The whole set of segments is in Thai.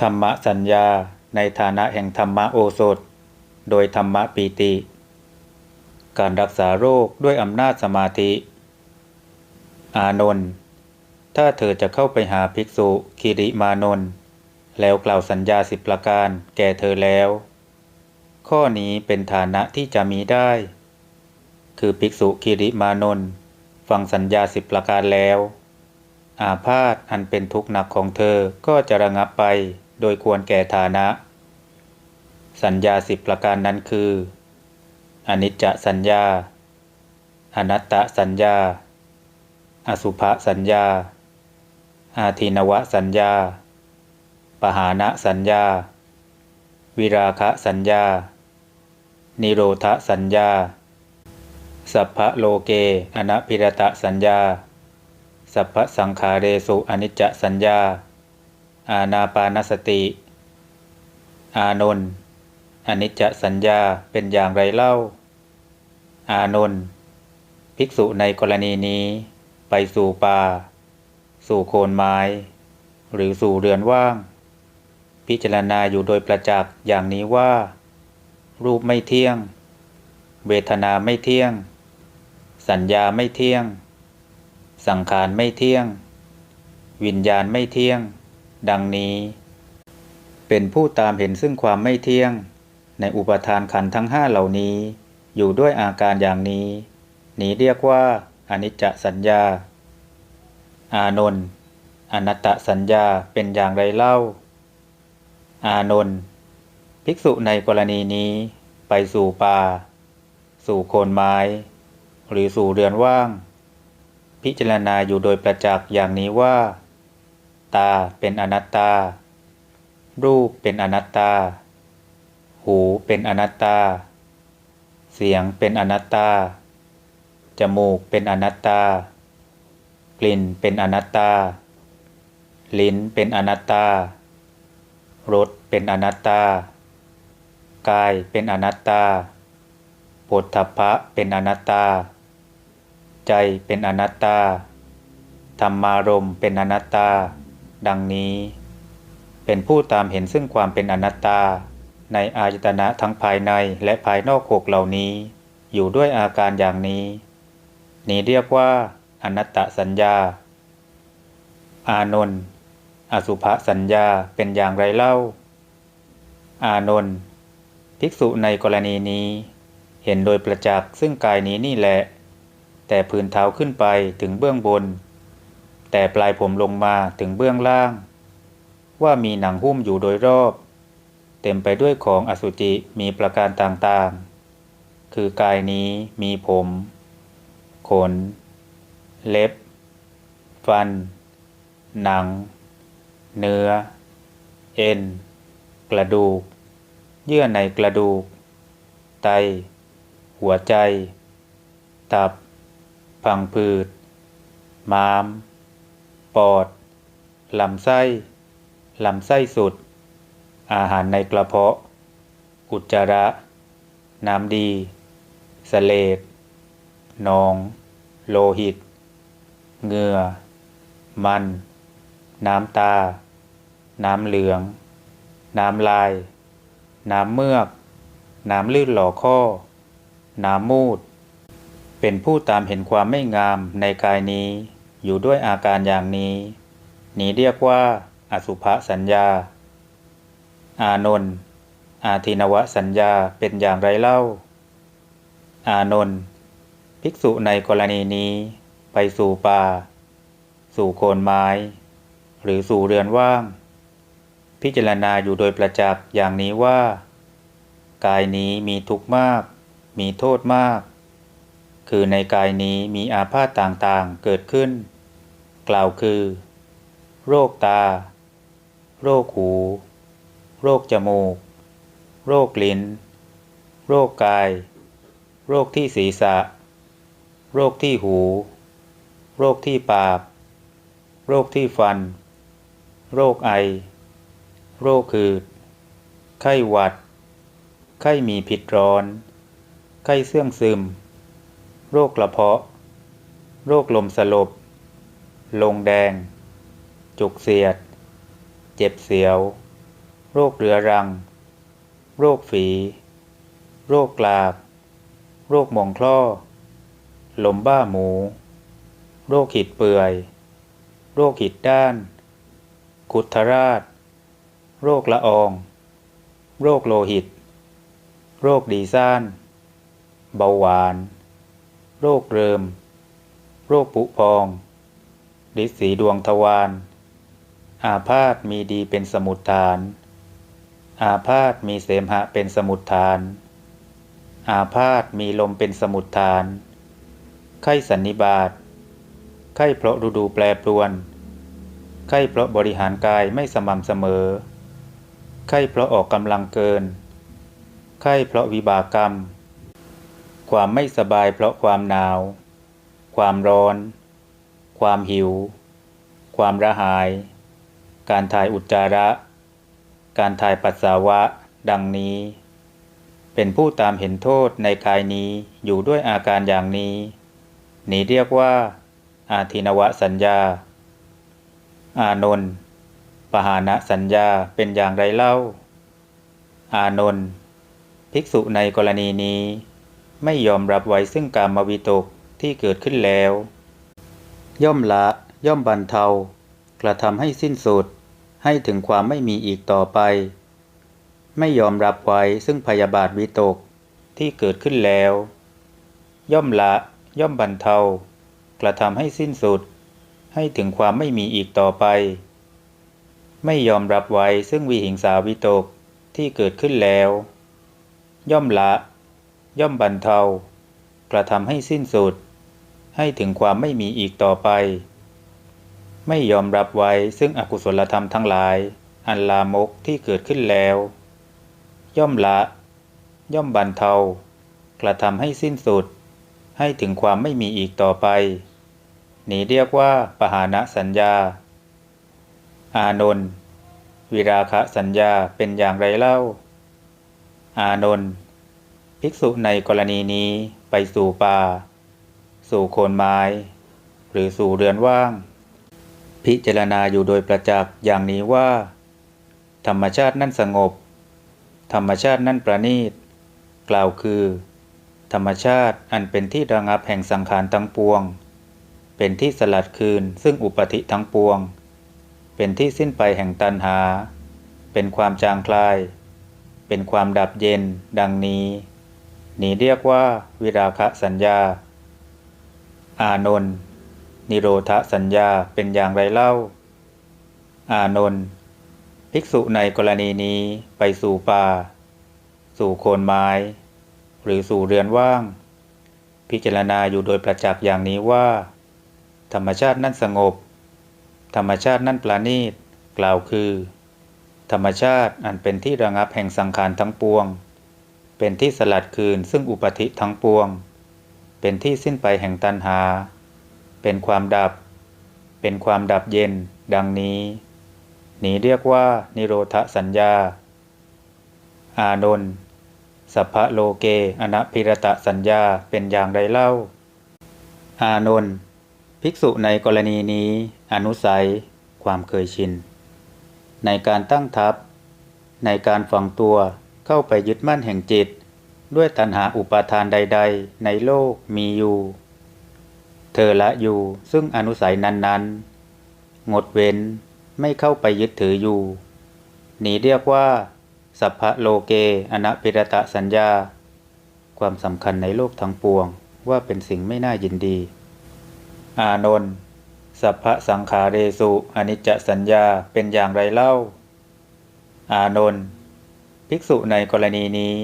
ธรรมสัญญาในฐานะแห่งธรรมโอสถ โดยธรรมปีติ การรักษาโรคด้วยอำนาจสมาธิ อานนท์ถ้าเธอจะเข้าไปหาภิกษุคิริมานนท์แล้วกล่าวสัญญาสิบประการแก่เธอแล้ว ข้อนี้เป็นฐานะที่จะมีได้ คือภิกษุคิริมานนท์ฟังสัญญาสิบประการแล้ว อาพาธอันเป็นทุกข์หนักของเธอก็จะระงับไป โดยควรแก่ฐานะ สัญญาสิบประการนั้นคือ อนิจจสัญญา อนัตตสัญญา อสุภสัญญา อาทินวสัญญา ปหานะสัญญา วิราคะสัญญา นิโรธสัญญา สัพพะโลเกอนัพิรตสัญญา สัพพสังขาเรสุอนิจจสัญญา อาณาปานสติ อานนท์อนิจจสัญญาเป็นอย่างไรเล่า อานนท์ภิกษุในกรณีนี้ ไปสู่ป่า สู่โคนไม้ หรือสู่เรือนว่าง พิจารณาอยู่โดยประจักษ์อย่างนี้ว่า รูปไม่เที่ยง เวทนาไม่เที่ยง สัญญาไม่เที่ยง สังขารไม่เที่ยง วิญญาณไม่เที่ยง ดังนี้ เป็นผู้ตามเห็นซึ่งความไม่เที่ยง ในอุปทานขันทั้งห้าเหล่านี้ อยู่ด้วยอาการอย่างนี้ นี้เรียกว่าอนิจจสัญญา อานนท์อนัตตสัญญาเป็นอย่างไรเล่า อานนท์ภิกษุในกรณีนี้ไปสู่ป่า สู่โคนไม้ หรือสู่เรือนว่าง พิจารณาอยู่โดยประจักษ์อย่างนี้ว่า ตาเป็นอนัตตา รูปเป็นอนัตตา หูเป็นอนัตตา เสียงเป็นอนัตตา จมูกเป็นอนัตตา กลิ่นเป็นอนัตตา ลิ้นเป็นอนัตตารสเป็นอนัตตา กายเป็นอนัตตาปฏฐพะเป็นอนัตตา ใจเป็นอนัตตา ธรรมารมเป็นอนัตตา ดังนี้ เป็นผู้ตามเห็นซึ่งความเป็นอนัตตา ในอายตนะทั้งภายในและภายนอกหกเหล่านี้ อยู่ด้วยอาการอย่างนี้ นี้เรียกว่าอนัตตสัญญา อานนท์อสุภสัญญาเป็นอย่างไรเล่า อานนท์ภิกษุในกรณีนี้ เห็นโดยประจักษ์ซึ่งกายนี้นี่แหละ แต่พื้นเท้าขึ้นไปถึงเบื้องบน แต่ปลายผมลงมาถึงเบื้องล่าง ว่ามีหนังหุ้มอยู่โดยรอบ เต็มไปด้วยของอสุจิมีประการต่างๆ คือกายนี้มีผม ขน เล็บ ฟัน หนัง เนื้อ เอ็น กระดูก เยื่อในกระดูก ไต หัวใจ ตับพังผืดม้าม ปอด ลำไส้ ลำไส้สุด อาหารในกระเพาะ อุจจาระ น้ำดีสเลดนอง โลหิต เหงื่อ มัน น้ำตา น้ำเหลือง น้ำลาย น้ำเมือก น้ำลื่นหล่อข้อ น้ำมูด เป็นผู้ตามเห็นความไม่งามในกายนี้ อยู่ด้วยอาการอย่างนี้ นี้เรียกว่าอสุภสัญญา อานนท์อาทินวสัญญาเป็นอย่างไรเล่า อานนท์ภิกษุในกรณีนี้ไปสู่ป่า สู่โคนไม้ หรือสู่เรือนว่าง พิจารณาอยู่โดยประจักษ์อย่างนี้ว่า กายนี้มีทุกข์มาก มีโทษมาก คือในกายนี้มีอาพาธต่างๆเกิดขึ้น กล่าวคือ โรคตา โรคหู โรคจมูก โรคลิ้น โรคกาย โรคที่ศีรษะ โรคที่หู โรคที่ปาก โรคที่ฟัน โรคไอ โรคคือไข้หวัด ไข้มีผิดร้อน ไข้เสื่องซึม โรคกระเพาะ โรคลมสลบ ลงแดง จุกเสียด เจ็บเสียว โรคเรื้อรัง โรคฝี โรคกลากโรคหมองคล้อลมบ้าหมู โรคหิดเปื่อย โรคหิดด้าน กุทราช โรคละออง โรคโลหิต โรคดีซ่าน เบาหวาน โรคเริม โรคปุพอง ฤทธิ์สีดวงทวารอาพาธมีดีเป็นสมุดฐาน อาพาธมีเสมหะเป็นสมุดฐาน อาพาธมีลมเป็นสมุดฐาน ไข้สันนิบาต ไข้เพราะฤดูแปรปรวน ไข้เพราะบริหารกายไม่สม่ำเสมอ ไข้เพราะออกกำลังเกิน ไข้เพราะวิบากกรรม ความไม่สบายเพราะความหนาว ความร้อน ความหิว ความระหาย การถ่ายอุจจาระ การถ่ายปัสสาวะ ดังนี้ เป็นผู้ตามเห็นโทษในกายนี้อยู่ด้วยอาการอย่างนี้ นี้เรียกว่า อาทินวสัญญา อานนท์ปหานะสัญญาเป็นอย่างไรเล่า อานนท์ภิกษุในกรณีนี้ ไม่ยอมรับไว้ซึ่งการมวิตกที่เกิดขึ้นแล้ว ย่อมละ ย่อมบรรเทา กระทำให้สิ้นสุด ให้ถึงความไม่มีอีกต่อไป ไม่ยอมรับไว้ซึ่งพยาบาทวิตกที่เกิดขึ้นแล้ว ย่อมละ ย่อมบรรเทา กระทำให้สิ้นสุด ให้ถึงความไม่มีอีกต่อไป ไม่ยอมรับไว้ซึ่งวิหิงสาวิตกที่เกิดขึ้นแล้ว ย่อมละ ย่อมบรรเทา กระทำให้สิ้นสุด ให้ถึงความไม่มีอีกต่อไป ไม่ยอมรับไว้ซึ่งอกุศลธรรมทั้งหลาย อันลามกที่เกิดขึ้นแล้ว ย่อมละ ย่อมบรรเทา กระทำให้สิ้นสุด ให้ถึงความไม่มีอีกต่อไป นี้เรียกว่าปหานะสัญญา อานนท์วิราคะสัญญาเป็นอย่างไรเล่า อานนท์ภิกษุในกรณีนี้ไปสู่ป่า สู่โคนไม้ หรือสู่เรือนว่าง พิจารณาอยู่โดยประจักษ์อย่างนี้ว่า ธรรมชาตินั่นสงบ ธรรมชาตินั่นประณีต กล่าวคือ ธรรมชาติอันเป็นที่ระงับแห่งสังขารทั้งปวง เป็นที่สลัดคืนซึ่งอุปธิทั้งปวง เป็นที่สิ้นไปแห่งตัณหา เป็นความจางคลาย เป็นความดับเย็นดังนี้ นี้เรียกว่าวิราคะสัญญา อานนท์นิโรธสัญญาเป็นอย่างไรเล่า อานนท์ภิกษุในกรณีนี้ไปสู่ป่า สู่โคนไม้ หรือสู่เรือนว่าง พิจารณาอยู่โดยประจักษ์อย่างนี้ว่า ธรรมชาตินั่นสงบ ธรรมชาตินั่นปราณีตกล่าวคือ ธรรมชาติอันเป็นที่ระงับแห่งสังขารทั้งปวง เป็นที่สลัดคืนซึ่งอุปธิทั้งปวง เป็นที่สิ้นไปแห่งตัณหา เป็นความดับ เป็นความดับเย็น ดังนี้ นี้เรียกว่านิโรธสัญญา อานนท์สัพพะโลเกอนัพิรตะสัญญาเป็นอย่างไรเล่า อานนท์ภิกษุในกรณีนี้ อนุสัย ความเคยชิน ในการตั้งทัพ ในการฝังตัวเข้าไปยึดมั่นแห่งจิต ด้วยตัณหาอุปาทานใด ๆ ในโลกมีอยู่ เธอละอยู่ซึ่งอนุสัยนั้นๆ งดเว้นไม่เข้าไปยึดถืออยู่นี้เรียกว่า สัพพะโลเกอนัพิรตะสัญญา ความสำคัญในโลกทั้งปวงว่าเป็นสิ่งไม่น่ายินดี อานนท์สัพพะสังขาเรสุอนิจจสัญญาเป็นอย่างไรเล่า อานนท์ภิกษุในกรณีนี้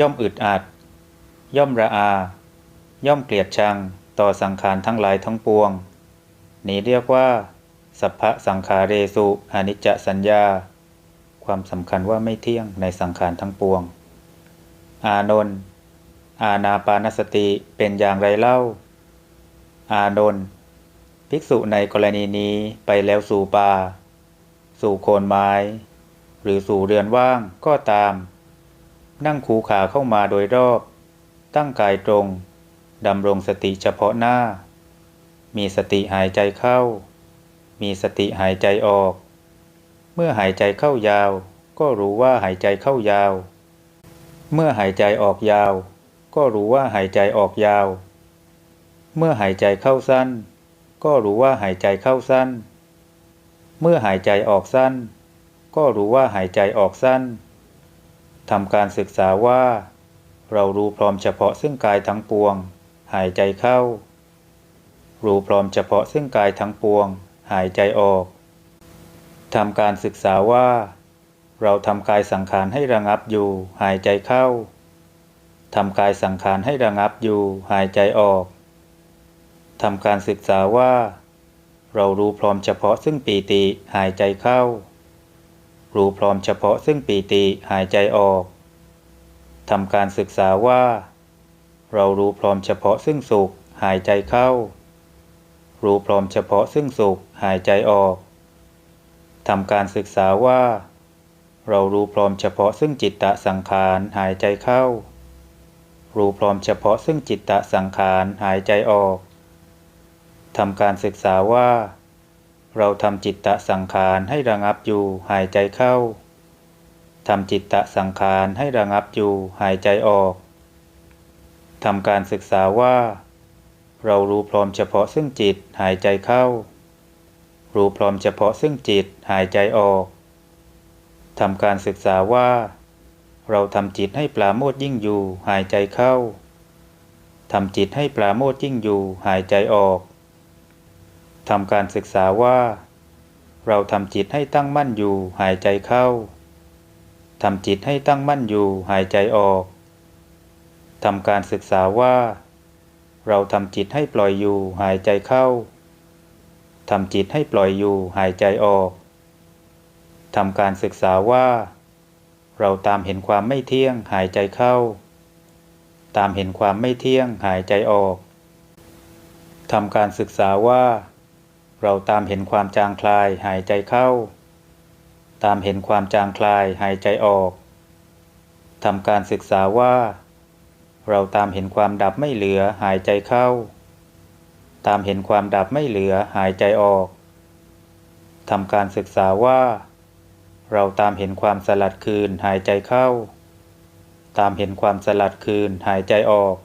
ย่อมอึดอัด ย่อมระอา ย่อมเกลียดชังต่อสังขารทั้งหลายทั้งปวง นี้เรียกว่าสัพพะสังขาเรสุอนิจจสัญญา ความสำคัญว่าไม่เที่ยงในสังขารทั้งปวง อานนท์อาณาปานสติเป็นอย่างไรเล่า อานนท์ภิกษุในกรณีนี้ไปแล้วสู่ป่า สู่โคนไม้ หรือสู่เรือนว่างก็ตาม นั่งคูขาเข้ามาโดยรอบ ตั้งกายตรงดำรงสติเฉพาะหน้า มีสติหายใจเข้า มีสติหายใจออก เมื่อหายใจเข้ายาว ก็รู้ว่าหายใจเข้ายาว เมื่อหายใจออกยาว ก็รู้ว่าหายใจออกยาว เมื่อหายใจเข้าสั้น ก็รู้ว่าหายใจเข้าสั้น เมื่อหายใจออกสั้น ก็รู้ว่าหายใจออกสั้น ทำการศึกษาว่า เรารู้พร้อมเฉพาะซึ่งกายทั้งปวง หายใจเข้า รู้พร้อมเฉพาะซึ่งกายทั้งปวง หายใจออกทำการศึกษาว่า เราทำกายสังขารให้ระงับอยู่ หายใจเข้าทำกายสังขารให้ระงับอยู่ หายใจออกทำการศึกษาว่า เรารู้พร้อมเฉพาะซึ่งปีติหายใจเข้า รู้พร้อมเฉพาะซึ่งปีติหายใจออกทำการศึกษาว่า เรารู้พร้อมเฉพาะซึ่งสุขหายใจเข้า รู้พร้อมเฉพาะซึ่งสุขหายใจออกทำการศึกษาว่า เรารู้พร้อมเฉพาะซึ่งจิตตะสังขารหายใจเข้า รู้พร้อมเฉพาะซึ่งจิตตะสังขารหายใจออกทำการศึกษาว่า เราทำจิตตะสังขารให้ระงับอยู่หายใจเข้าทำจิตตะสังขารให้ระงับอยู่หายใจออกทำการศึกษาว่า เรารู้พร้อมเฉพาะซึ่งจิตหายใจเข้า รู้พร้อมเฉพาะซึ่งจิตหายใจออกทำการศึกษาว่า เราทำจิตให้ปราโมทยิ่งอยู่หายใจเข้าทำจิตให้ปราโมทยิ่งอยู่หายใจออก ทำการศึกษาว่า เราทำจิตให้ตั้งมั่นอยู่หายใจเข้าทำจิตให้ตั้งมั่นอยู่หายใจออกทำการศึกษาว่า เราทำจิตให้ปล่อยอยู่หายใจเข้าทำจิตให้ปล่อยอยู่หายใจออกทำการศึกษาว่า เราตามเห็นความไม่เที่ยงหายใจเข้า ตามเห็นความไม่เที่ยงหายใจออกทำการศึกษาว่า เราตามเห็นความจางคลายหายใจเข้า ตามเห็นความจางคลายหายใจออกทำการศึกษาว่า เราตามเห็นความดับไม่เหลือหายใจเข้า ตามเห็นความดับไม่เหลือหายใจออกทำการศึกษาว่า เราตามเห็นความสลัดคืนหายใจเข้า ตามเห็นความสลัดคืนหายใจออก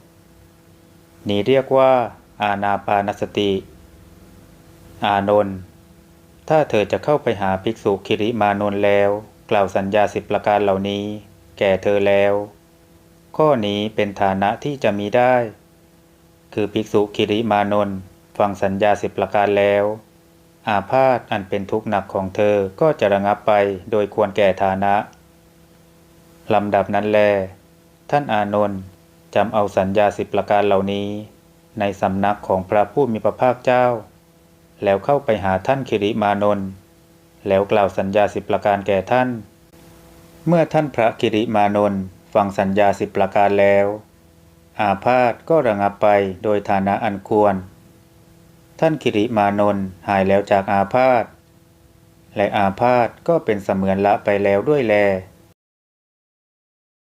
นี้เรียกว่า อาณาปานสติ อานนท์ถ้าเธอจะเข้าไปหาภิกษุคิริมานนท์แล้ว กล่าวสัญญาสิบประการเหล่านี้ แก่เธอแล้ว ข้อนี้เป็นฐานะที่จะมีได้ คือภิกษุคิริมานนท์ฟังสัญญาสิบประการแล้ว อาพาธอันเป็นทุกข์หนักของเธอก็จะระงับไปโดยควรแก่ฐานะลำดับนั้นแล ท่านอานนท์จำเอาสัญญาสิบประการเหล่านี้ ในสำนักของพระผู้มีพระภาคเจ้า แล้วเข้าไปหาท่านคิริมานนท์แล้วกล่าวสัญญาสิบประการแก่ท่าน เมื่อท่านพระคิริมานนท์ฟังสัญญาสิบประการแล้ว อาพาธก็ระงับไปโดยฐานะอันควร ท่านคิริมานนท์หายแล้วจากอาพาธและอาพาธก็เป็นเสมือนละไปแล้วด้วยแล